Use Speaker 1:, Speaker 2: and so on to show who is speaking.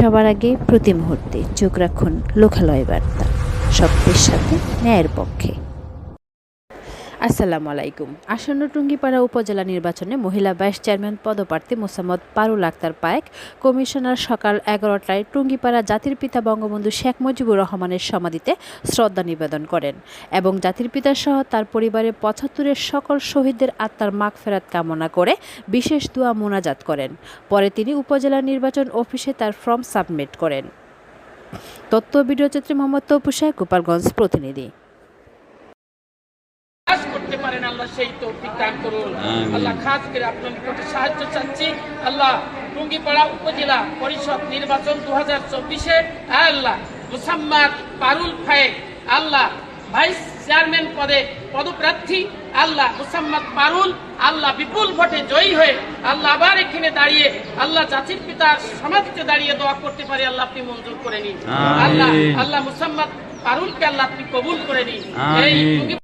Speaker 1: সবার আগে প্রতি মুহূর্তে চোখ রাখুন লোকালয় বার্তা। সত্যের সাথে ন্যায়ের পক্ষে। আসসালামু আলাইকুম। আসন্ন টুঙ্গিপাড়া উপজেলা নির্বাচনে মহিলা ভাইস চেয়ারম্যান পদপ্রার্থী মোসাম্মদ পারুল আক্তার পায়েক, কমিশনার সকাল এগারোটায় টুঙ্গিপাড়া জাতির পিতা বঙ্গবন্ধু শেখ মুজিবুর রহমানের সমাধিতে শ্রদ্ধা নিবেদন করেন এবং জাতির পিতা সহ তার পরিবারের পঁচাত্তরের সকল শহীদদের আত্মার মাগ ফেরাত কামনা করে বিশেষ দোয়া মোনাজাত করেন। পরে তিনি উপজেলা নির্বাচন অফিসে তার ফর্ম সাবমিট করেন। তথ্য ভিডিওচিত্রে মোহাম্মদ তপুষা গোপালগঞ্জ প্রতিনিধি।
Speaker 2: পারেন আল্লাহ সেই তৌফিক দান করুন। আল্লাহ খাস করে আপনার নিকটে সাহায্য চাচ্ছি। আল্লাহ টুঙ্গিপাড়া উপজেলা পরিষদ নির্বাচন দু হাজার চব্বিশে আল্লাহ মুসাম্মাদ পারুল ফায়েক আল্লাহ ভাইস চেয়ারম্যান পদে পদপ্রার্থী আল্লাহ মুসাম্মদ পারুল আল্লাহ বিপুল ভোটে জয়ী হয়ে আল্লাহ আবার এখানে দাঁড়িয়ে আল্লাহ জাতির পিতার সমাধিতে দাঁড়িয়ে দোয়া করতে পারে আল্লাহ আপনি মঞ্জুর করে নিন। আল্লাহ আল্লাহ মুসাম্মদ পারুলকে আল্লাহ আপনি কবুল করে নিন। এই